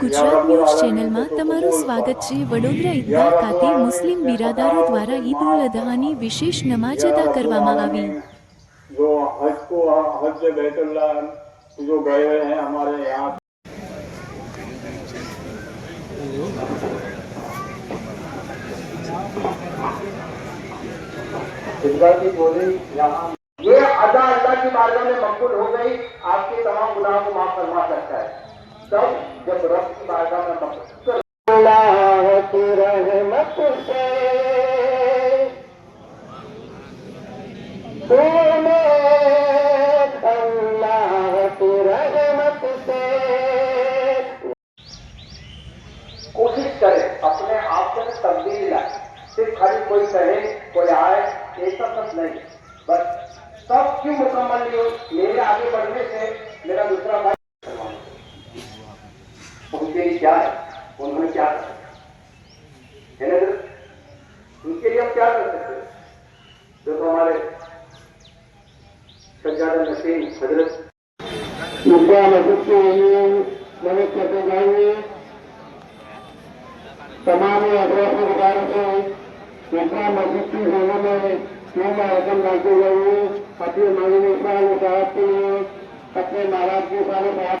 ABP Gujarat news ચેનલમાં તમારું સ્વાગત છે વડોદરા ઈદગાહ ખાતે મુસ્લિમ બિરાદરો દ્વારા ઈદ ઉલ અદહાની વિશેષ નમાજ અદા કરવામાં આવી जो हज को हज बैतुल्ला जो गए हुए हैं हमारे यहाँ इस की बोली यहाँ ये अदा अल्लाह की बारगाह में मकबूल हो गई आपके तमाम गुनाहों को माफ फरमा सकता है तब जब रब की बारगाह में मकबूल अल्लाह की रहमत से। उम्मीद अल्लाह की रहमत से। कोशिश करें अपने आप में तब्दीली लाए। सिर्फ़ खाली कोई कहे कोई आए ऐसा सब नहीं। बस सब क्यों मुकम्मल नहीं हो मेरे आगे बढ़ने से मेरा दूसरा भाई उनके लिए क्या है? उन्होंने क्या करा है ना उनके लिए हम क्या कर सकते हैं? जो तो हमारे सज्जादा नसीम हज़रत। करते जाएँगे तमाम की से विद्या मस्जिद की होने में जाइए अपने मांगने साहब के लिए अपने महाराज के सारे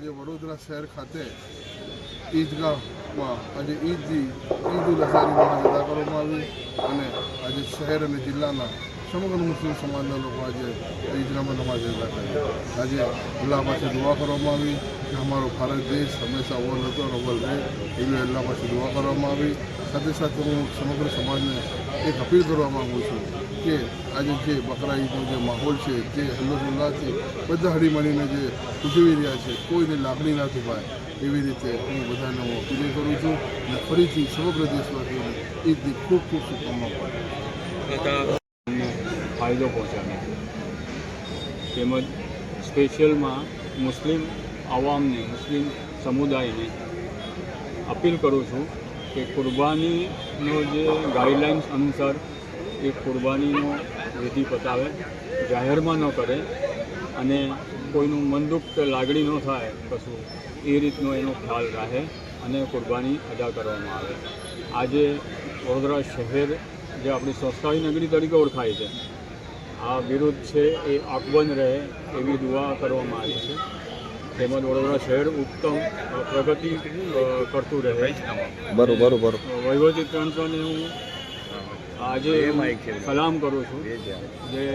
આજે વડોદરા શહેર ખાતે ઈદગાહમાં આજે ઈદની ઈદ ઉલ અઝહાની અદા કરવામાં આવી અને આજે શહેર અને જિલ્લાના સમગ્ર મુસ્લિમ સમાજના લોકો આજે ઈદગાહમાં નમાજ અદા કરી. આજે અલ્લાહ પાસે દુઆ કરવામાં આવી કે અમારો ભારત દેશ હંમેશા અવ્વલ હતો અને અવ્વલ રહે એવી અલ્લાહ પાસે દુઆ કરવામાં આવી. સાથે સાથે હું સમગ્ર સમાજને એક અપીલ કરવા માગું છું કે આજે જે બકરા ઈદનો જે માહોલ છે, જે હલ્લોલ્લાહથી બધા હળીમળીને જે ઉજવી રહ્યા છે, કોઈને લાગણી ના દુભાય એવી રીતે હું બધાને હું અપીલ કરું છું અને ફરીથી સમગ્ર દેશવાસીઓને ઈદની ખૂબ ખૂબ શુભકામનાઓ પડે ફાયદો પહોંચાડે તેમજ સ્પેશિયલમાં મુસ્લિમ આવામને મુસ્લિમ સમુદાયને અપીલ કરું છું કે કુરબાનીનો જે ગાઈડલાઇન્સ અનુસાર એ કુરબાનીનો વિધિ પતાવે જાહેરમાં ન કરે અને કોઈનું મનદુખ કે લાગણી ન થાય કશું એ રીતનો એનો ખ્યાલ રાખે અને કુરબાની અદા કરવામાં આવે. આજે વડોદરા શહેર જે આપણી સંસ્થાની નગરી તરીકે ઓળખાય છે આ વિરુદ્ધ છે એ અકબંધ રહે એવી દુઆ કરવામાં આવી છે. તેમજ વડોદરા શહેર ઉત્તમ પ્રગતિ કરતું રહે. બરોબર બરોબર. વહીવટી તંત્રને હું આજે સલામ કરું છું જે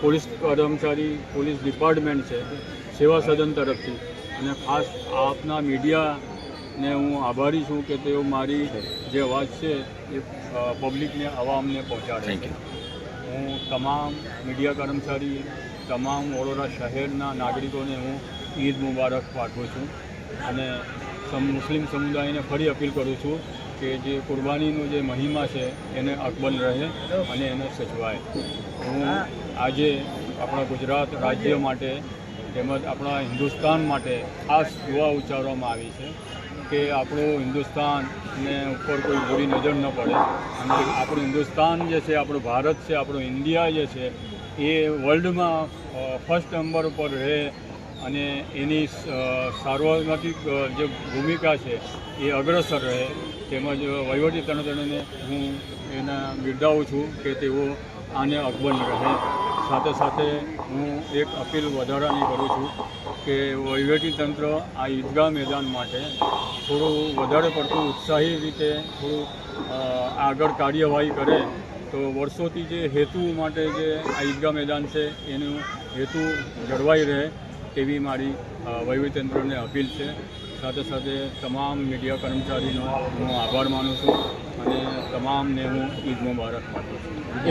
પોલીસ કર્મચારી પોલીસ ડિપાર્ટમેન્ટ છે સેવા સદન તરફથી. અને ખાસ આપના મીડિયાને હું આભારી છું કે તેઓ મારી જે અવાજ છે એ પબ્લિકને અવામને પહોંચાડે છે. હું તમામ મીડિયા કર્મચારી તમામ વડોદરા શહેરના નાગરિકોને હું ઈદ મુબારક પાઠવું છું. અને મુસ્લિમ સમુદાયને ફરી અપીલ કરું છું કે જે કુરબાનીનો જે મહિમા છે એને અકબંધ રહે અને એને સચવાય હું આજે આપણા ગુજરાત રાજ્ય માટે તેમજ આપણા હિન્દુસ્તાન માટે ખાસ દુઆ ઉચ્ચારવામાં આવી છે કે આપણું હિન્દુસ્તાનને ઉપર કોઈ બુરી નજર ન પડે અને આપણું હિન્દુસ્તાન જે છે, આપણું ભારત છે, આપણું ઇન્ડિયા જે છે, એ વર્લ્ડમાં ફર્સ્ટ નંબર ઉપર રહે અને એની સાર્વત્રિક જે ભૂમિકા છે એ અગ્રસર રહે. તેમજ વહીવટી તંત્રને હું એના બિરદાવું છું કે તેઓ આને અકબંધ રહે. સાથે સાથે હું એક અપીલ વધારાની કરું છું કે વહીવટી તંત્ર આ ઈદગાહ મેદાન માટે થોડું વધારે પડતું ઉત્સાહી રીતે થોડું આગળ કાર્યવાહી કરે. તો વર્ષોથી જે હેતુ માટે જે આ ઈદગાહ મેદાન છે એનું હેતુ જળવાઈ રહે. તેવી મારી વહીવટીતંત્રને અપીલ છે. સાથે સાથે તમામ મીડિયા કર્મચારીનો હું આભાર માનું છું અને તમામને હું ઈદ મુબારક પાઠવું છું.